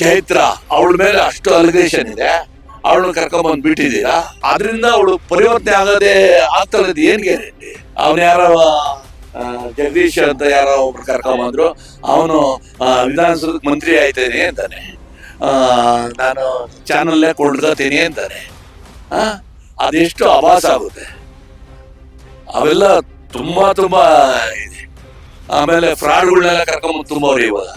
ಚೈತ್ರ, ಅವಳ ಮೇಲೆ ಅಷ್ಟು ಅಲಿಗೇಷನ್ ಇದೆ. ಅವಳನ್ನ ಕರ್ಕೊಂಡ್ಬಂದ್ ಬಿಟ್ಟಿದ್ದೀರಾ? ಅದರಿಂದ ಅವಳು ಪರಿವರ್ತನೆ ಆಗದೆ ಆಗ್ತಾ ಏನ್ ಗ್ಯಾರಂಟಿ ಅವನ ಯಾರೋ ಜಗದೀಶ್ ಅಂತ ಯಾರೋ ಒಬ್ರು ಕರ್ಕೊಂಬಂದ್ರು ಅವನು ವಿಧಾನಸೌಧಕ್ಕೆ ಮಂತ್ರಿ ಆಯ್ತೇನೆ ಅಂತಾನೆ. ನಾನು ಚಾನಲ್ಲೇ ಕೊಂಡ್ಕೋತೀನಿ ಅಂತಾನೆ. ಅದೆಷ್ಟು ಆಭಾಸ ಆಗುತ್ತೆ. ಅವೆಲ್ಲ ತುಂಬಾ ತುಂಬಾ ಆಮೇಲೆ ಫ್ರಾಡ್ಗಳನ್ನೆಲ್ಲ ಕರ್ಕೊಂಬಂದು ತುಂಬವ್ರೆ ಇವಾಗ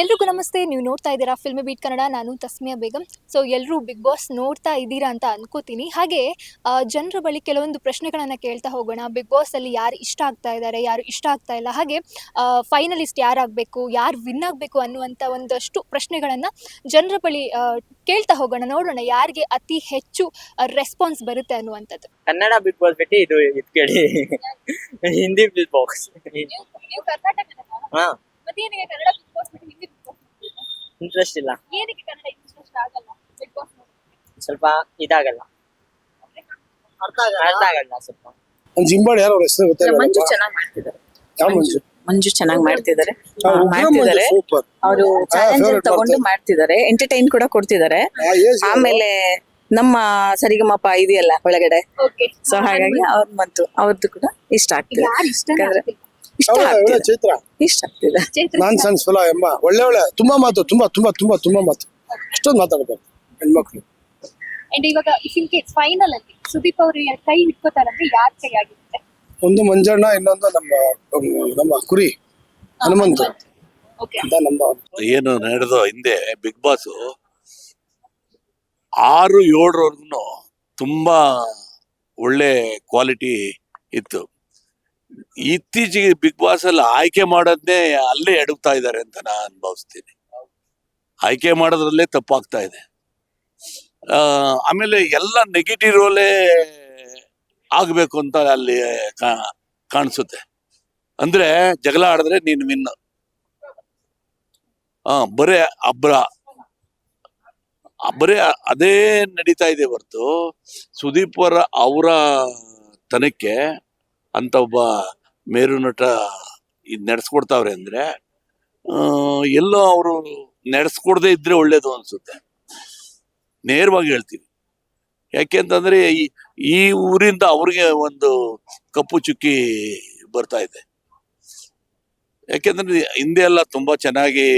ಎಲ್ರಿಗೂ ನಮಸ್ತೆ. ನೀವು ನೋಡ್ತಾ ಇದ್ದೀರಾ ಫಿಲ್ಮ್ ಬೀಟ್ ಕನ್ನಡ. ನಾನು ತಸ್ಮಿಯಾ ಬೇಗಂ. ಸೊ ಎಲ್ಲರೂ ಬಿಗ್ ಬಾಸ್ ನೋಡ್ತಾ ಇದ್ದೀರಾ ಅಂತ ಅನ್ಕೋತೀನಿ. ಹಾಗೆ ಜನರ ಬಳಿ ಕೆಲವೊಂದು ಪ್ರಶ್ನೆಗಳನ್ನು ಕೇಳ್ತಾ ಹೋಗೋಣ. ಬಿಗ್ ಬಾಸಲ್ಲಿ ಯಾರು ಇಷ್ಟ ಆಗ್ತಾ ಇದ್ದಾರೆ ಯಾರು ಇಷ್ಟ ಆಗ್ತಾ ಇಲ್ಲ. ಹಾಗೆ ಫೈನಲಿಸ್ಟ್ ಯಾರಾಗಬೇಕು ಯಾರು ವಿನ್ ಆಗಬೇಕು ಅನ್ನುವಂಥ ಒಂದಷ್ಟು ಪ್ರಶ್ನೆಗಳನ್ನು ಜನರ ಬಳಿ ಕೇಳ್ತಾ ಹೋಗೋಣ. ನೋಡೋಣ ಯಾರಿಗೆ ಅತಿ ಹೆಚ್ಚು ರೆಸ್ಪಾನ್ಸ್ ಬರುತ್ತೆ ಅನ್ನುವಂಥದ್ದು. ಕನ್ನಡ ಬಿಗ್ ಬಾಸ್ ಬಿಟ್ಟು ಇದು ಇದು ಕೇಳಿ. ಹಿಂದಿ ಬಿಗ್ ಬಾಕ್ಸ್ ನೀವು ಕರ್ನಾಟಕ ಕನ್ನಡ ಬಿಗ್ ಬಾಸ್ ಬಿಟ್ಟು ಹಿಂದಿ ಬಿಗ್ ಬಾಸ್ ಇಂಟ್ರೆಸ್ಟ್ ಇಲ್ಲ. ಏನಕ್ಕೆ ಕನ್ನಡ ಇಂಟ್ರೆಸ್ಟ್ ಆಗಲ್ಲ ಬಿಗ್ ಬಾಸ್ ಸ್ವಲ್ಪ ಇದಾಗಲ್ಲ. ಅರ್ಥ ಆಗಲ್ಲ. ಸ್ವಲ್ಪ. ಒಂದ್ ಜಿಂಬಾಡ್ ಯಾರು ಅವ್ರ ಹೆಸರು ಗೊತ್ತಿಲ್ಲ ಮಂಜು ಚೆನ್ನಾಗಿ ಮಾಡ್ತಿದ್ದಾರೆ. ಯಾವ ಮಂಜು? ಮಂಜು ಚೆನ್ನಾಗಿ ಮಾಡ್ತಿದ್ದಾರೆ. ಮಾಡ್ತಿದ್ದಾರೆ. ಸೂಪರ್. ಅವರು ಚಾಲೆಂಜ್ ತಗೊಂಡು ಮಾಡ್ತಿದ್ದಾರೆ. ಎಂಟರ್ಟೈನ್ ಕೂಡ ಕೊಡ್ತಿದ್ದಾರೆ. ಆಮೇಲೆ ನಮ್ಮ ಸರಿಗಮಪ ಇದೆಯಲ್ಲ ಒಳಗಡೆ. ಓಕೆ ಸೊ ಹಾಗಾಗಿ ಅವ್ರ ಮತ್ತು ಅವ್ರದ್ದು ಕೂಡ ಇಷ್ಟ ಆಗ್ತದೆ. ಯಾರು ಇಷ್ಟ ಯಾಕಂದ್ರೆ ಇಷ್ಟ ಆಗ್ತಿದೆ. ಚೈತ್ರ. ಇಷ್ಟ ಆಗ್ತಿದೆ. ನಾನ್ ಸಣ್ಣ ಫಲ ಎಂಬ ಒಳ್ಳೆ ಒಳ್ಳೆ ತುಂಬಾ ಮಾತು ತುಂಬಾ ತುಂಬಾ ತುಂಬಾ ತುಂಬಾ ಮಾತು. ಅಷ್ಟೊಂದು ಮಾತಾಡ್ಬೇಕು ಹೆಣ್ಮಕ್ಳು. ಅಂಡ್ ಇವಾಗ ಇಫ್ ಇನ್ ಕೇಸ್ ಫೈನಲ್ ಅಲ್ಲಿ ಸುದೀಪ್ ಅವರು ಕೈ ಹಿಡ್ಕೋತಾರಂದ್ರೆ ಯಾರ ಕೈ ಆಗಿರುತ್ತೆ? ಒಂದು ಮಂಜಣ್ಣ ಇನ್ನೊಂದು ನಮ್ಮ ನಮ್ಮ ಕುರಿ ಹನುಮಂತ. ಓಕೆ ಅಂತ ನಮ್ಮ ಏನು ನಡೆದು ಹಿಂದೆ ಬಿಗ್ ಬಾಸ್ ಆರು ಏಳರವರೆಗೂ ತುಂಬಾ ಒಳ್ಳೆ ಕ್ವಾಲಿಟಿ ಇತ್ತು. ಇತ್ತೀಚೆಗೆ ಬಿಗ್ ಬಾಸ್ ಅಲ್ಲಿ ಆಯ್ಕೆ ಮಾಡೋದನ್ನೇ ಅಲ್ಲೇ ಎಡಗ್ತಾ ಇದ್ದಾರೆ ಅಂತ ನಾನು ಅನುಭವಿಸ್ತೀನಿ. ಆಯ್ಕೆ ಮಾಡೋದ್ರಲ್ಲೇ ತಪ್ಪಾಗ್ತಾ ಇದೆ. ಆ, ಆಮೇಲೆ ಎಲ್ಲ ನೆಗೆಟಿವ್ ರೋಲೇ ಆಗ್ಬೇಕು ಅಂತ ಅಲ್ಲಿ ಕಾಣಿಸುತ್ತೆ. ಅಂದ್ರೆ ಜಗಳ ಆಡಿದ್ರೆ ನೀನು ವಿನ್ ಹಾ ಬರೇ ಅಬ್ರ. ಬರೇ ಅದೇ ನಡೀತಾ ಇದೆ ಹೊರತು. ಸುದೀಪ್ ಅವರ ಅವರ ತನಕ್ಕೆ ಅಂತ ಒಬ್ಬ ಮೇರು ನಟ ಇದ್ ನಡೆಸ್ಕೊಡ್ತಾವ್ರೆ ಅಂದ್ರೆ ಎಲ್ಲೋ ಅವರು ನಡೆಸ್ಕೊಡದೆ ಇದ್ರೆ ಒಳ್ಳೇದು ಅನ್ಸುತ್ತೆ. ನೇರವಾಗಿ ಹೇಳ್ತೀವಿ ಯಾಕೆಂತಂದ್ರೆ ಈ ಈ ಊರಿಂದ ಅವ್ರಿಗೆ ಒಂದು ಕಪ್ಪು ಚುಕ್ಕಿ ಬರ್ತಾ ಇದೆ. ಯಾಕೆಂದ್ರೆ ಹಿಂದೆ ಎಲ್ಲ ತುಂಬಾ ಚೆನ್ನಾಗಿ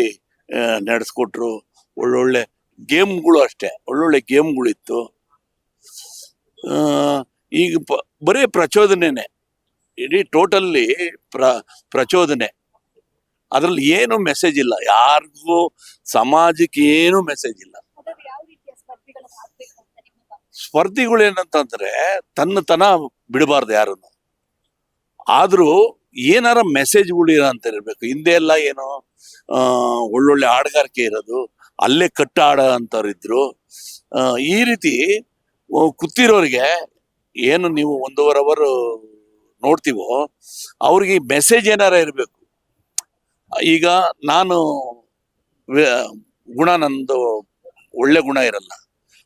ನಡೆಸ್ಕೊಟ್ರು. ಒಳ್ಳೊಳ್ಳೆ ಗೇಮ್ಗಳು ಅಷ್ಟೇ. ಒಳ್ಳೊಳ್ಳೆ ಗೇಮ್ಗಳಿತ್ತು. ಈಗ ಬರೀ ಪ್ರಚೋದನೆನೆ. ಇಡೀ ಟೋಟಲ್ಲಿ ಪ್ರ ಪ್ರಚೋದನೆ. ಅದ್ರಲ್ಲಿ ಏನು ಮೆಸೇಜ್ ಇಲ್ಲ. ಯಾರಿಗೂ ಸಮಾಜಕ್ಕೆ ಏನು ಮೆಸೇಜ್ ಇಲ್ಲ. ಸ್ಪರ್ಧೆಗಳು ಏನಂತಂದ್ರೆ ತನ್ನತನ ಬಿಡಬಾರ್ದು ಯಾರನ್ನು. ಆದ್ರೂ ಏನಾರ ಮೆಸೇಜ್ಗಳು ಅಂತ ಇರಬೇಕು. ಹಿಂದೆ ಎಲ್ಲ ಏನು ಒಳ್ಳೊಳ್ಳೆ ಹಾಡುಗಾರಿಕೆ ಇರೋದು ಅಲ್ಲೇ ಕಟ್ಟ ಆಡ ಅಂತವ್ರು ಇದ್ರು. ಆ, ಈ ರೀತಿ ಕೂತಿರೋರಿಗೆ ಏನು ನೀವು ಒಂದೂವರೆ ಅವರ್ ನೋಡ್ತೀವೋ, ಅವ್ರಿಗೆ ಮೆಸೇಜ್ ಏನಾರ ಇರಬೇಕು. ಈಗ ನಾನು ಗುಣ ನಂದು ಒಳ್ಳೆ ಗುಣ ಇರಲ್ಲ.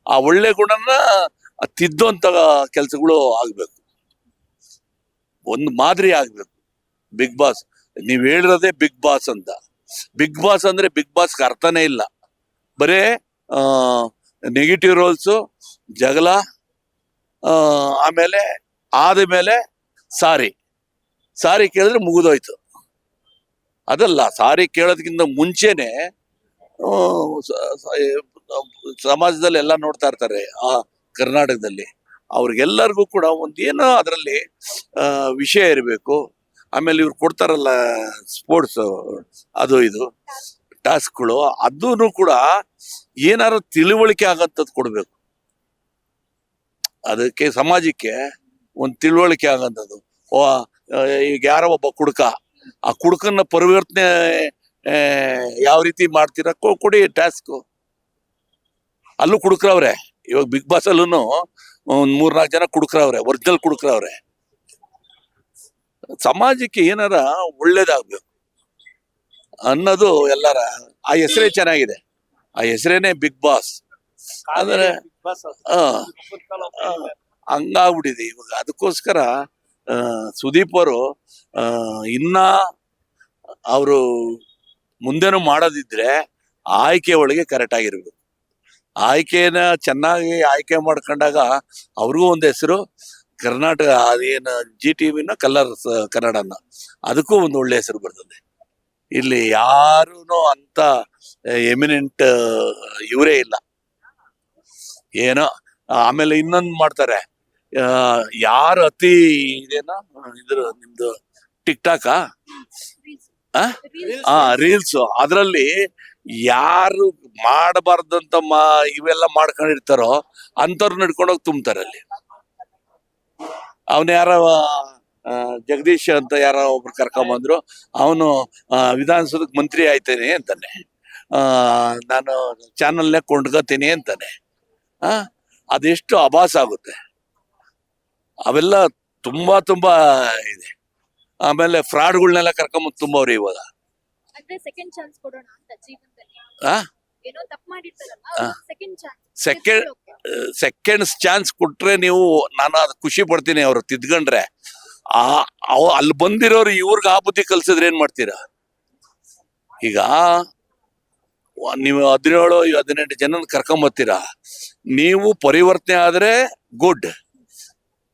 ಆ ಒಳ್ಳೆ ಗುಣನ ತಿದ್ದುವಂತ ಕೆಲಸಗಳು ಆಗ್ಬೇಕು. ಒಂದು ಮಾದರಿ ಆಗ್ಬೇಕು. ಬಿಗ್ ಬಾಸ್ ನೀವು ಹೇಳಿರೋದೇ ಬಿಗ್ ಬಾಸ್ ಅಂತ. ಬಿಗ್ ಬಾಸ್ ಅಂದ್ರೆ ಬಿಗ್ ಬಾಸ್ ಅರ್ಥನೇ ಇಲ್ಲ. ಬರೇ ನೆಗೆಟಿವ್ ರೋಲ್ಸು ಜಗಳ ಆಮೇಲೆ ಆಮೇಲೆ ಆದ್ಮೇಲೆ ಸಾರಿ. ಸಾರಿ ಕೇಳಿದ್ರೆ ಮುಗಿದೋಯ್ತು. ಅದಲ್ಲ, ಸಾರಿ ಕೇಳೋದಕ್ಕಿಂತ ಮುಂಚೆನೆ ಸಮಾಜದಲ್ಲಿ ಎಲ್ಲ ನೋಡ್ತಾ ಇರ್ತಾರೆ, ಆ, ಕರ್ನಾಟಕದಲ್ಲಿ. ಅವ್ರಿಗೆಲ್ಲರಿಗೂ ಕೂಡ ಒಂದೇನೋ ಅದರಲ್ಲಿ ವಿಷಯ ಇರಬೇಕು. ಆಮೇಲೆ ಇವ್ರು ಕೊಡ್ತಾರಲ್ಲ, ಸ್ಪೋರ್ಟ್ಸ್, ಅದು ಇದು, ಟಾಸ್ಕ್ಗಳು ಅದೂ ಕೂಡ ಏನಾದ್ರು ತಿಳುವಳಿಕೆ ಆಗಂಥದ್ದು ಕೊಡಬೇಕು. ಅದಕ್ಕೆ, ಸಮಾಜಕ್ಕೆ ಒಂದು ತಿಳುವಳಿಕೆ ಆಗಂಥದ್ದು ಈಗ ಯಾರೋ ಒಬ್ಬ ಕುಡ್ಕ ಆ ಕುಡ್ಕನ್ನ ಪರಿವರ್ತನೆ ಯಾವ ರೀತಿ ಮಾಡ್ತೀರಾ ಕೊಡಿ ಟಾಸ್ಕ್ ಅಲ್ಲೂ ಕುಡುಕ್ರವ್ರೆ ಇವಾಗ ಬಿಗ್ ಬಾಸ್ ಅಲ್ಲೂ ಒಂದ್ ಮೂರ್ನಾಲ್ಕು ಜನ ಕುಡುಕ್ರವ್ರೆ ಒರಿಜಿನಲ್ ಕುಡುಕ್ರವ್ರೆ. ಸಮಾಜಕ್ಕೆ ಏನಾರ ಒಳ್ಳೇದಾಗ್ಬೇಕು ಅನ್ನೋದು ಎಲ್ಲರ ಆ ಹೆಸರೇ ಚೆನ್ನಾಗಿದೆ. ಆ ಹೆಸರೇನೆ ಬಿಗ್ ಬಾಸ್ ಅಂದ್ರೆ ಆ, ಆ, ಹಂಗಾಗ್ಬಿಟ್ಟಿದೆ ಇವಾಗ. ಅದಕ್ಕೋಸ್ಕರ ಸುದೀಪ್ ಅವರು ಇನ್ನ ಅವರು ಮುಂದೇನು ಮಾಡೋದಿದ್ರೆ ಆಯ್ಕೆ ಒಳಗೆ ಕರೆಕ್ಟ್ ಆಗಿರ್ಬೇಕು. ಆಯ್ಕೆನ ಚೆನ್ನಾಗಿ ಆಯ್ಕೆ ಮಾಡ್ಕೊಂಡಾಗ ಅವ್ರಿಗೂ ಒಂದು ಹೆಸರು, ಕರ್ನಾಟಕ, ಅದೇನು ಜಿ ಟಿ ವಿನ ಕನ್ನಡನ ಅದಕ್ಕೂ ಒಂದು ಒಳ್ಳೆ ಹೆಸರು ಬರ್ತದೆ. ಇಲ್ಲಿ ಯಾರೂ ಅಂತ ಎಮಿನೆಂಟ್ ಇವರೇ ಇಲ್ಲ. ಏನೋ, ಆಮೇಲೆ ಇನ್ನೊಂದು ಮಾಡ್ತಾರೆ. ಯಾರು ಅತಿ ಇದೇನ? ಇದ್ರ ನಿಮ್ದು ಟಿಕ್ ಟಾಕ್ ಆ? ರೀಲ್ಸ್ ಅದರಲ್ಲಿ ಯಾರು ಮಾಡಬಾರ್ದಂತ ಮಾ, ಇವೆಲ್ಲ ಮಾಡ್ಕೊಂಡಿರ್ತಾರೋ ಅಂತವ್ರು ನಡ್ಕೊಂಡೋಗಿ ತುಂಬ್ತಾರೆ ಅಲ್ಲಿ. ಅವನ ಯಾರ ಜಗದೀಶ್ ಅಂತ ಯಾರೋ ಒಬ್ರು ಕರ್ಕೊಂಬಂದ್ರು. ಅವನು ವಿಧಾನಸೌಧಕ್ಕೆ ಮಂತ್ರಿ ಆಯ್ತೇನೆ ಅಂತಾನೆ. ನಾನು ಚಾನಲ್ನೇ ಕೊಂಡ್ಕೋತೀನಿ ಅಂತಾನೆ. ಅದೆಷ್ಟು ಅಭಾಸ ಆಗುತ್ತೆ. ಅವೆಲ್ಲ ತುಂಬಾ ತುಂಬಾ ಇದೆ. ಆಮೇಲೆ ಫ್ರಾಡ್ಗಳನ್ನೆಲ್ಲ ಕರ್ಕೊಂಬಂದು ತುಂಬವ್ರೆ ಇವಾಗ. ಸೆಕೆಂಡ್ ಸೆಕೆಂಡ್ಸ್ ಚಾನ್ಸ್ ಕೊಟ್ರೆ ನೀವು ನಾನು ಅದು ಖುಷಿ ಪಡ್ತೀನಿ ಅವ್ರು ತಿದ್ಕೊಂಡ್ರೆ ಆ ಅಲ್ಲಿ ಬಂದಿರೋರು ಇವ್ರಿಗೆ ಆ ಬುದ್ಧಿ ಕಲ್ಸಿದ್ರೆ ಏನ್ ಮಾಡ್ತೀರಾ? ಈಗ ನೀವು ಹದಿನೇಳು ಹದಿನೆಂಟು ಜನ ಕರ್ಕೊಂಬರ್ತೀರಾ ನೀವು ಪರಿವರ್ತನೆ ಆದ್ರೆ ಗುಡ್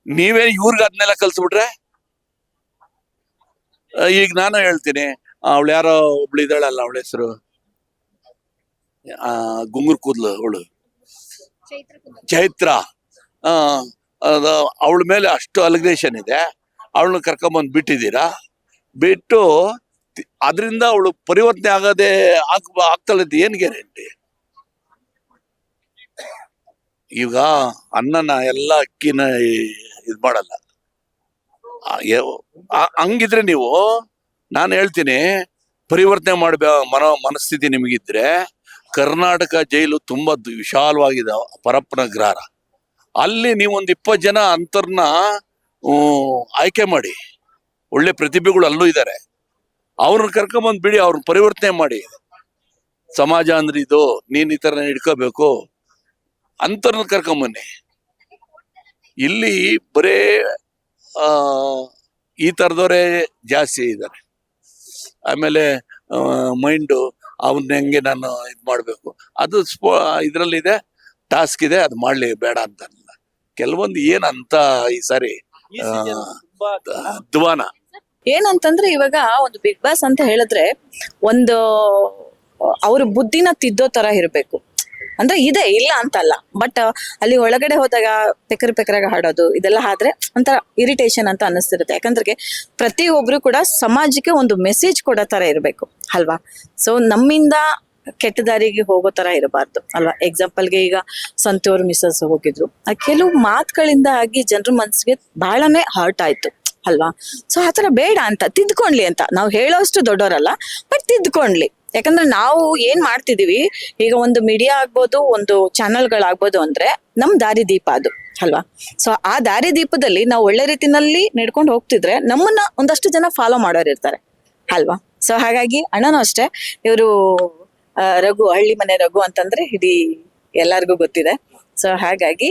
ನೀವೇ ಇವ್ರಿಗೆ ಅದನ್ನೆಲ್ಲ ಕಲ್ಸ್ಬಿಟ್ರೆ? ಈಗ ನಾನು ಹೇಳ್ತೀನಿ ಅವಳು ಯಾರೋ ಒಬ್ಳು ಇದ್ದಾಳಲ್ಲ ಅವಳ ಹೆಸರು? ಆ ಗುಂಗುರ್ ಕೂದ್ಲು ಅವಳು. ಚೈತ್ರ ಅವಳ ಮೇಲೆ ಅಷ್ಟು ಅಲಿಗೇಷನ್ ಇದೆ. ಅವಳನ್ನ ಕರ್ಕೊಂಬಂದು ಬಿಟ್ಟಿದ್ದೀರಾ? ಬಿಟ್ಟು ಅದರಿಂದ ಅವಳು ಪರಿವರ್ತನೆ ಆಗದೆ ಆಗ್ ಆಗ್ತಾಳೆ ಏನ್ ಗ್ಯಾರಂಟಿ? ಈಗ ಅನ್ನನ ಎಲ್ಲ ಅಕ್ಕಿನ ಇದು ಮಾಡಲ್ಲ. ಹಂಗಿದ್ರೆ ನೀವು, ನಾನು ಹೇಳ್ತೀನಿ, ಪರಿವರ್ತನೆ ಮಾಡಬೇ, ಮನೋ, ಮನಸ್ಥಿತಿ ನಿಮಗಿದ್ರೆ, ಕರ್ನಾಟಕ ಜೈಲು ತುಂಬಾ ವಿಶಾಲವಾಗಿದೆ, ಪರಪ್ಪನ ಗ್ರಹಾರ ಅಲ್ಲಿ ನೀವೊಂದು ಇಪ್ಪತ್ತು ಜನ ಅಂತರ್ನ ಆಯ್ಕೆ ಮಾಡಿ. ಒಳ್ಳೆ ಪ್ರತಿಭೆಗಳು ಅಲ್ಲೂ ಇದ್ದಾರೆ ಅವ್ರನ್ನ ಕರ್ಕೊಂಬಂದ್ ಬಿಡಿ, ಅವ್ರನ್ನ ಪರಿವರ್ತನೆ ಮಾಡಿ. ಸಮಾಜ ಅಂದ್ರೆ ಇದು, ನೀನ್ ಈ ತರ ಹಿಡ್ಕೋಬೇಕು. ಅಂತರ್ನ ಕರ್ಕೊಂಬನ್ನಿ. ಇಲ್ಲಿ ಬರೇ ಆ ಈ ತರದವರೇ ಜಾಸ್ತಿ ಇದ್ದಾರೆ. ಆಮೇಲೆ ಮೈಂಡು ಅವನ್ನ ಹೆಂಗೆ ನಾನು ಇದು ಮಾಡಬೇಕು. ಅದು ಸ್ಪೋ ಇದರಲ್ಲಿದೆ ಟಾಸ್ಕ್ ಇದೆ ಅದು ಮಾಡ್ಲಿ ಬೇಡ ಅಂತ ಕೆಲವೊಂದು ಏನಂತ ಈ ಸಾರಿ ಅಧ್ವಾನ ಏನಂತಂದ್ರೆ ಇವಾಗ ಒಂದು ಬಿಗ್ ಬಾಸ್ ಅಂತ ಹೇಳಿದ್ರೆ ಒಂದು ಅವ್ರ ಬುದ್ಧಿನ ತಿದ್ದೋ ತರ ಇರ್ಬೇಕು. ಅಂದ್ರೆ ಇದೆ, ಇಲ್ಲ ಅಂತಲ್ಲ. ಬಟ್ ಅಲ್ಲಿ ಒಳಗಡೆ ಹೋದಾಗ ಪೆಕರ್ ಪೆಕರಾಗ ಹಾಡೋದು, ಇದೆಲ್ಲ ಆದ್ರೆ ಒಂಥರ ಇರಿಟೇಷನ್ ಅಂತ ಅನಿಸ್ತಿರುತ್ತೆ ಯಾಕಂದ್ರೆ ಪ್ರತಿಯೊಬ್ರು ಕೂಡ ಸಮಾಜಕ್ಕೆ ಒಂದು ಮೆಸೇಜ್ ಕೊಡೋ ತರ ಇರಬೇಕು, ಅಲ್ವಾ? ಸೊ ನಮ್ಮಿಂದ ಕೆಟ್ಟ ದಾರಿಗೆ ಹೋಗೋ ತರ ಇರಬಾರ್ದು, ಅಲ್ವಾ? ಎಕ್ಸಾಂಪಲ್ಗೆ ಈಗ ಸಂತೋರ್ ಮಿಸಸ್ ಹೋಗಿದ್ರು. ಆ ಕೆಲವು ಮಾತುಗಳಿಂದ ಆಗಿ ಜನರ ಮನಸ್ಸಿಗೆ ಬಹಳನೇ ಹರ್ಟ್ ಆಯ್ತು, ಅಲ್ವಾ? ಸೊ ಆತರ ಬೇಡ ಅಂತ, ತಿದ್ಕೊಂಡ್ಲಿ ಅಂತ. ನಾವು ಹೇಳೋಷ್ಟು ದೊಡ್ಡವರಲ್ಲ ಬಟ್ ತಿದ್ಕೊಂಡ್ಲಿ. ಯಾಕಂದ್ರೆ ನಾವು ಏನ್ ಮಾಡ್ತಿದೀವಿ, ಈಗ ಒಂದು ಮೀಡಿಯಾ ಆಗ್ಬೋದು, ಒಂದು ಚಾನೆಲ್ಗಳಾಗ್ಬೋದು ಅಂದ್ರೆ ನಮ್ ದಾರಿ ದೀಪ ಅದು, ಅಲ್ವಾ? ಸೊ ಆ ದಾರಿ ದೀಪದಲ್ಲಿ ನಾವು ಒಳ್ಳೆ ರೀತಿನಲ್ಲಿ ನಡ್ಕೊಂಡು ಹೋಗ್ತಿದ್ರೆ ನಮ್ಮನ್ನ ಒಂದಷ್ಟು ಜನ ಫಾಲೋ ಮಾಡೋರು ಇರ್ತಾರೆ, ಅಲ್ವಾ? ಸೊ ಹಾಗಾಗಿ ಅಣ್ಣನೂ ಅಷ್ಟೇ, ಇವರು ರಘು, ಹಳ್ಳಿ ಮನೆ ರಘು ಅಂತಂದ್ರೆ ಇಡೀ ಎಲ್ಲರಿಗೂ ಗೊತ್ತಿದೆ. ಸೊ ಹಾಗಾಗಿ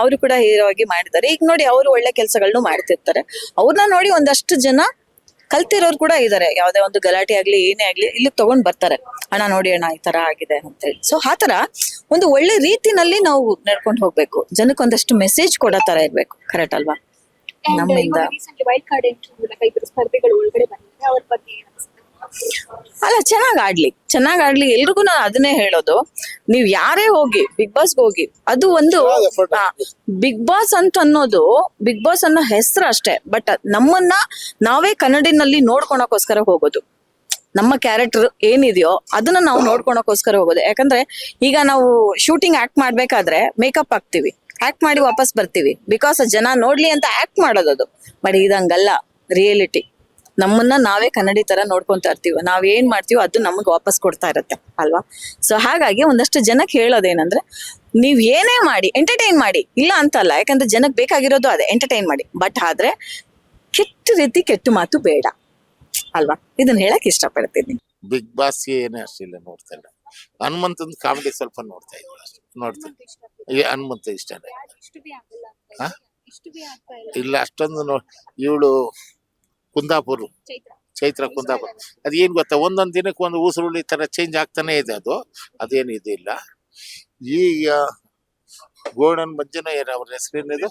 ಅವರು ಕೂಡ ಹೀರೋ ಆಗಿ ಮಾಡಿದ್ದಾರೆ. ಈಗ ನೋಡಿ, ಅವರು ಒಳ್ಳೆ ಕೆಲಸಗಳನ್ನು ಮಾಡ್ತಿರ್ತಾರೆ. ಅವ್ರನ್ನ ನೋಡಿ ಒಂದಷ್ಟು ಜನ ಕಲ್ತಿರೋರು ಕೂಡ ಇದ್ದಾರೆ ಯಾವ್ದೇ ಒಂದು ಗಲಾಟೆ ಆಗ್ಲಿ ಏನೇ ಆಗ್ಲಿ ಇಲ್ಲಿ ತಗೊಂಡ್ ಬರ್ತಾರೆ. ಅಣ್ಣ ನೋಡಿ ಅಣ್ಣ ಈ ತರ ಆಗಿದೆ ಅಂತ ಹೇಳಿ. ಸೊ ಆತರ ಒಂದು ಒಳ್ಳೆ ರೀತಿನಲ್ಲಿ ನಾವು ನಡ್ಕೊಂಡು ಹೋಗ್ಬೇಕು. ಜನಕ್ಕೆ ಒಂದಷ್ಟು ಮೆಸೇಜ್ ಕೊಡೋ ತರ ಇರ್ಬೇಕು. ಕರೆಕ್ಟ್ ಅಲ್ವಾ? ನಮ್ಮಿಂದ. ಸ್ಪರ್ಧೆಗಳು ಒಳಗಡೆ ಬಂದಿದ್ದಾರೆ ಅವ್ರ ಬಗ್ಗೆ? ಅಲ್ಲ ಚೆನ್ನಾಗ್ ಆಡ್ಲಿ. ಚೆನ್ನಾಗ್ ಆಡ್ಲಿ. ಎಲ್ರಿಗೂ ನಾನು ಅದನ್ನೇ ಹೇಳೋದು. ನೀವ್ ಯಾರೇ ಹೋಗಿ ಬಿಗ್ ಬಾಸ್ಗೆ ಹೋಗಿ ಅದು ಒಂದು ಬಿಗ್ ಬಾಸ್ ಅಂತ ಅನ್ನೋದು ಬಿಗ್ ಬಾಸ್ ಅನ್ನೋ ಹೆಸರು ಅಷ್ಟೇ. ಬಟ್ ನಮ್ಮನ್ನ ನಾವೇ ಕನ್ನಡಿನಲ್ಲಿ ನೋಡ್ಕೊಳಕೋಸ್ಕರ ಹೋಗೋದು. ನಮ್ಮ ಕ್ಯಾರೆಕ್ಟರ್ ಏನಿದೆಯೋ ಅದನ್ನ ನಾವು ನೋಡ್ಕೊಳಕೋಸ್ಕರ ಹೋಗೋದು. ಯಾಕಂದ್ರೆ ಈಗ ನಾವು ಶೂಟಿಂಗ್ ಆಕ್ಟ್ ಮಾಡ್ಬೇಕಾದ್ರೆ ಮೇಕಪ್ ಹಾಕ್ತಿವಿ. ಆಕ್ಟ್ ಮಾಡಿ ವಾಪಸ್ ಬರ್ತೀವಿ. ಬಿಕಾಸ್ ಜನ ನೋಡ್ಲಿ ಅಂತ ಆಕ್ಟ್ ಮಾಡೋದದು. ಬಟ್ ಇದಂಗಲ್ಲ ರಿಯಲಿಟಿ ನಮ್ಮನ್ನ ನಾವೇ ಕನ್ನಡಿ ತರ ನೋಡ್ಕೊಂತಾ ಇರ್ತೀವಿ ನಾವ್ ಏನ್ ಮಾಡ್ತೀವೋ ಅದು ನಮಗ್ ವಾಪಸ್ ಕೊಡ್ತಾ ಇರತ್ತೆ ಅಲ್ವಾ? ಸೊ ಹಾಗಾಗಿ ಒಂದಷ್ಟು ಜನಕ್ಕೆ ಹೇಳೋದೇನಂದ್ರೆ ನೀವ್ ಏನೇ ಮಾಡಿ ಎಂಟರ್ಟೈನ್ ಮಾಡಿ ಇಲ್ಲ ಅಂತಲ್ಲ ಯಾಕಂದ್ರೆ ಜನಕ್ಕೆ ಬೇಕಾಗಿರೋದು ಅದೇ ಎಂಟರ್ಟೈನ್ ಮಾಡಿ. ಬಟ್ ಆದ್ರೆ ಕೆಟ್ಟ ರೀತಿ ಕೆಟ್ಟ ಮಾತು ಬೇಡ ಅಲ್ವಾ? ಇದನ್ನ ಹೇಳಕ್ ಇಷ್ಟಪಡ್ತೀನಿ. ಬಿಗ್ ಬಾಸ್ ಏನೇ ಅಷ್ಟಿಲ್ಲ ನೋಡ್ತಾ ಇಲ್ಲ. ಹನುಮಂತ ಕಾಮಿಡಿ ಸ್ವಲ್ಪ ನೋಡ್ತಾ ಇದ್ವಿ ಅಷ್ಟೇ ನೋಡ್ತೀನಿ ಹನುಮಂತ ಇಷ್ಟ ಹನುಮಂತ ಇಷ್ಟನೇ ಇಲ್ಲ. ಇಲ್ಲ ಅಷ್ಟೊಂದು ನೋ ಇವಳು ಕುಂದಾಪುರ. ಚೈತ್ರ. ಕುಂದಾಪುರ. ಅದೇನು ಗೊತ್ತಾ ಒಂದೊಂದು ದಿನಕ್ಕೆ ಒಂದು ಉಸಿರುಳ್ಳಿ ಥರ ಚೇಂಜ್ ಆಗ್ತಾನೆ ಇದೆ ಅದು. ಅದೇನು ಇದಿಲ್ಲ. ಈಗ ಗೋಲ್ಡನ್ ಮಂಜನ ಏನು ಅವ್ರ ಹೆಸರೇನಿದು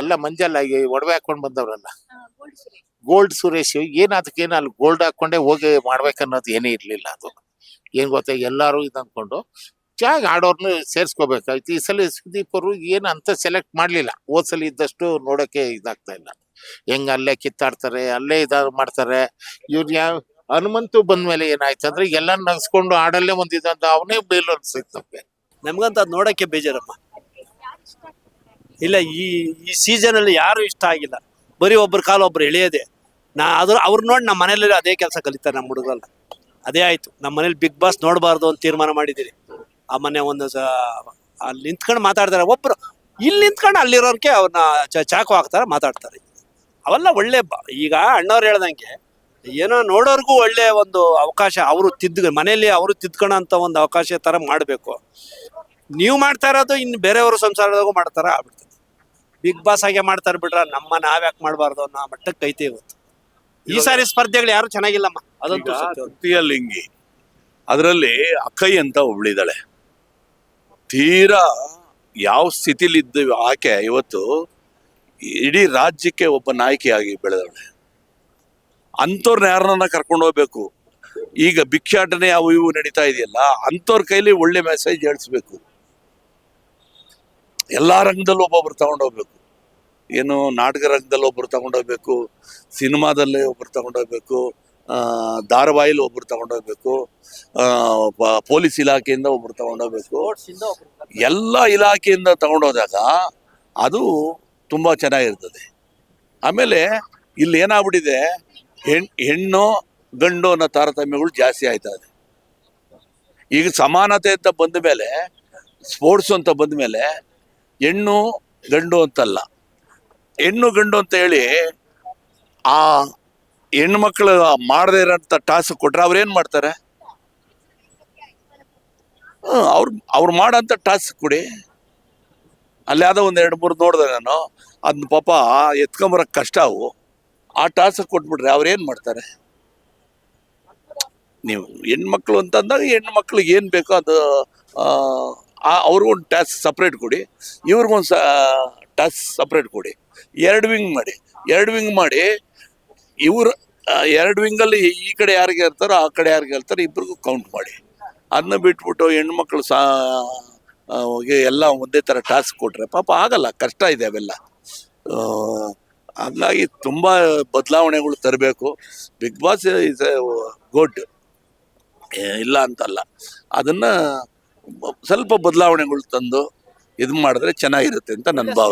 ಅಲ್ಲ ಮಂಜಲ್ಲ ಒಡವೆ ಹಾಕೊಂಡು ಬಂದವ್ರಲ್ಲ. ಗೋಲ್ಡ್ ಸುರೇಶ್. ಏನ್ ಅದಕ್ಕೇನು ಅಲ್ಲಿ ಗೋಲ್ಡ್ ಹಾಕೊಂಡೆ ಹೋಗಿ ಮಾಡ್ಬೇಕನ್ನೋದು ಏನೇ ಇರ್ಲಿಲ್ಲ ಅದು. ಏನ್ ಗೊತ್ತಾ ಎಲ್ಲಾರು ಇದು ಅನ್ಕೊಂಡು ಚೆನ್ನಾಗಿ ಆಡೋರ್ನ ಸೇರಿಸ್ಕೋಬೇಕಾಯ್ತು. ಈ ಸಲ ಸುದೀಪ್ ಅವರು ಏನು ಅಂತ ಸೆಲೆಕ್ಟ್ ಮಾಡಲಿಲ್ಲ. ಸಲ ಇದ್ದಷ್ಟು ನೋಡೋಕ್ಕೆ ಇದಾಗ್ತಾ ಇಲ್ಲ. ಹೆಂಗೆ ಅಲ್ಲೇ ಕಿತ್ತಾಡ್ತಾರೆ, ಅಲ್ಲೇ ಇದಾದ್ರು ಮಾಡ್ತಾರೆ. ಇವ್ರು ಯಾವ ಹನುಮಂತು ಬಂದ್ಮೇಲೆ ಏನಾಯ್ತು ಅಂದ್ರೆ ಎಲ್ಲ ನಗ್ಸ್ಕೊಂಡು ಆಡಲ್ಲೇ ಒಂದಿದಂತ ಅವನೇ ಬೇಲ್ ಅನ್ಸಿತ್ತು ನಮಗೆ ನಮ್ಗಂತ ಅದ್ ನೋಡಕ್ಕೆ ಬೇಜಾರಮ್ಮ. ಇಲ್ಲ, ಈ ಈ ಸೀಸನ್ ಅಲ್ಲಿ ಯಾರು ಇಷ್ಟ ಆಗಿಲ್ಲ. ಬರೀ ಒಬ್ರ ಕಾಲ ಒಬ್ರು ಎಳೆಯೋದೆ. ನಾ ಅದ್ರ ಅವ್ರು ನೋಡಿ ನಮ್ಮ ಮನೇಲಿ ಅದೇ ಕೆಲಸ ಕಲಿತಾರೆ ನಮ್ಮ ಹುಡುಗಲ್ಲ ಅದೇ ಆಯ್ತು. ನಮ್ಮ ಮನೇಲಿ ಬಿಗ್ ಬಾಸ್ ನೋಡಬಾರ್ದು ಅಂತ ತೀರ್ಮಾನ ಮಾಡಿದ್ದೀರಿ. ಆ ಮೊನ್ನೆ ಒಂದು ಸ ಅಲ್ಲಿ ನಿಂತ್ಕೊಂಡು ಮಾತಾಡ್ತಾರೆ. ಒಬ್ರು ಇಲ್ಲಿ ನಿಂತ್ಕೊಂಡು ಅಲ್ಲಿರೋರ್ಗೆ ಅವ್ರನ್ನ ಚಾಕು ಹಾಕ್ತಾರೆ ಮಾತಾಡ್ತಾರೆ. ಅವೆಲ್ಲ ಒಳ್ಳೆ ಈಗ ಅಣ್ಣವ್ರು ಹೇಳ್ದಂಗೆ ಏನೋ ನೋಡೋರ್ಗೂ ಒಳ್ಳೆ ಒಂದು ಅವಕಾಶ ಅವರು ತಿದ್ದ ಮನೆಯಲ್ಲಿ ಅವರು ತಿದ್ಕೊಳ್ಳೋ ಅಂತ ಒಂದು ಅವಕಾಶ ತರ ಮಾಡಬೇಕು. ನೀವು ಮಾಡ್ತಾ ಇರೋದು ಇನ್ನು ಬೇರೆಯವರು ಸಂಸಾರದಾಗೂ ಮಾಡ್ತಾರ ಆಗ್ಬಿಡ್ತದೆ. ಬಿಗ್ ಬಾಸ್ ಹಾಗೆ ಮಾಡ್ತಾರೆ ಬಿಡ್ರ ನಮ್ಮ ನಾವ್ಯಾಕೆ ಮಾಡಬಾರ್ದು ಅನ್ನೋ ಮಟ್ಟಕ್ಕೆ ಐತೆ ಇವತ್ತು. ಈ ಸಾರಿ ಸ್ಪರ್ಧೆಗಳು ಯಾರು ಚೆನ್ನಾಗಿಲ್ಲಮ್ಮ. ಅದಂತೂ ಸತ್ಯ. ತೃತೀಯ ಲಿಂಗಿ ಅದರಲ್ಲಿ ಅಕ್ಕೈ ಅಂತ ಒಬ್ಳಿದಾಳೆ ತೀರಾ ಯಾವ ಸ್ಥಿತಿಲಿದ್ದ ಆಕೆ ಇವತ್ತು ಇಡೀ ರಾಜ್ಯಕ್ಕೆ ಒಬ್ಬ ನಾಯಕಿಯಾಗಿ ಬೆಳೆದವಳೆ. ಅಂಥವ್ರನ್ನ ಯಾರನ್ನ ಕರ್ಕೊಂಡು ಹೋಗ್ಬೇಕು? ಈಗ ಭಿಕ್ಷಾಟನೆ ಅವು ಇವು ನಡೀತಾ ಇದೆಯಲ್ಲ, ಅಂಥವ್ರ ಕೈಲಿ ಒಳ್ಳೆ ಮೆಸೇಜ್ ಹೇಳಿಸ್ಬೇಕು. ಎಲ್ಲ ರಂಗದಲ್ಲೂ ಒಬ್ಬೊಬ್ರು ತಗೊಂಡೋಗ್ಬೇಕು ಏನು ನಾಟಕ ರಂಗದಲ್ಲಿ ಒಬ್ಬರು ತಗೊಂಡೋಗ್ಬೇಕು ಸಿನಿಮಾದಲ್ಲಿ ಒಬ್ರು ತಗೊಂಡೋಗ್ಬೇಕು ಧಾರಾವಾಹಿಲಿ ಒಬ್ರು ತಗೊಂಡೋಗ್ಬೇಕು ಪೊಲೀಸ್ ಇಲಾಖೆಯಿಂದ ಒಬ್ರು ತಗೊಂಡೋಗ್ಬೇಕು ಎಲ್ಲ ಇಲಾಖೆಯಿಂದ ತಗೊಂಡೋದಾಗ ಅದು ತುಂಬ ಚೆನ್ನಾಗಿರ್ತದೆ. ಆಮೇಲೆ ಇಲ್ಲಿ ಏನಾಗ್ಬಿಟ್ಟಿದೆ, ಹೆಣ್, ಹೆಣ್ಣು, ಗಂಡು ಅನ್ನೋ ತಾರತಮ್ಯಗಳು ಜಾಸ್ತಿ ಆಯ್ತಾ ಇದೆ. ಈಗ ಸಮಾನತೆ ಅಂತ ಬಂದ ಮೇಲೆ ಸ್ಪೋರ್ಟ್ಸ್ ಅಂತ ಬಂದ ಮೇಲೆ ಹೆಣ್ಣು, ಗಂಡು ಅಂತಲ್ಲ. ಹೆಣ್ಣು, ಗಂಡು ಅಂತ ಹೇಳಿ ಆ ಹೆಣ್ಣು ಮಕ್ಕಳು ಮಾಡದೇ ಇರೋಂಥ ಟಾಸ್ಕ್ ಕೊಟ್ರೆ ಅವ್ರು ಏನು ಮಾಡ್ತಾರೆ? ಹ್ಞೂ ಅವ್ರು ಅವ್ರು ಮಾಡೋಂಥ ಟಾಸ್ಕ್ ಕೊಡಿ. ಅಲ್ಲಿ ಯಾವುದೋ ಒಂದು ಎರಡು ಮೂರು ನೋಡಿದೆ ನಾನು. ಅದನ್ನ ಪಾಪ ಎತ್ಕೊಂಬರಕ್ಕೆ ಕಷ್ಟ ಅವು. ಆ ಟಾಸ್ಕ್ ಕೊಟ್ಬಿಟ್ರೆ ಏನು ಮಾಡ್ತಾರೆ? ನೀವು ಹೆಣ್ಮಕ್ಳು ಅಂತಂದಾಗ ಹೆಣ್ಮಕ್ಳಿಗೆ ಏನ್ ಬೇಕೋ ಅದು, ಆ ಅವ್ರಿಗೊಂದು ಟಾಸ್ಕ್ ಸಪ್ರೇಟ್ ಕೊಡಿ. ಇವ್ರಿಗೊಂದು ಸ ಟಾಸ್ಕ್ ಸಪ್ರೇಟ್ ಕೊಡಿ. ಎರಡು ವಿಂಗ್ ಮಾಡಿ. ಎರಡು ವಿಂಗ್ ಮಾಡಿ ಇವ್ರು ಎರಡು ವಿಂಗಲ್ಲಿ ಈ ಕಡೆ ಯಾರಿಗೆ ಇರ್ತಾರೋ ಆ ಕಡೆ ಯಾರಿಗೆ ಇರ್ತಾರೋ ಇಬ್ಬರಿಗೂ ಕೌಂಟ್ ಮಾಡಿ. ಅದನ್ನ ಬಿಟ್ಬಿಟ್ಟು ಹೆಣ್ಮಕ್ಳು ಸಾ ಎಲ್ಲ ಒಂದೇ ಥರ ಟಾಸ್ಕ್ ಕೊಟ್ರೆ ಪಾಪ ಆಗಲ್ಲ, ಕಷ್ಟ ಇದೆ ಅವೆಲ್ಲ. ಹಂಗಾಗಿ ತುಂಬ ಬದಲಾವಣೆಗಳು ತರಬೇಕು. Bigg Boss is a good ಇಲ್ಲ ಅಂತಲ್ಲ. ಅದನ್ನು ಸ್ವಲ್ಪ ಬದಲಾವಣೆಗಳು ತಂದು ಇದು ಮಾಡಿದ್ರೆ ಚೆನ್ನಾಗಿರುತ್ತೆ ಅಂತ ನನ್ನ ಭಾವನೆ.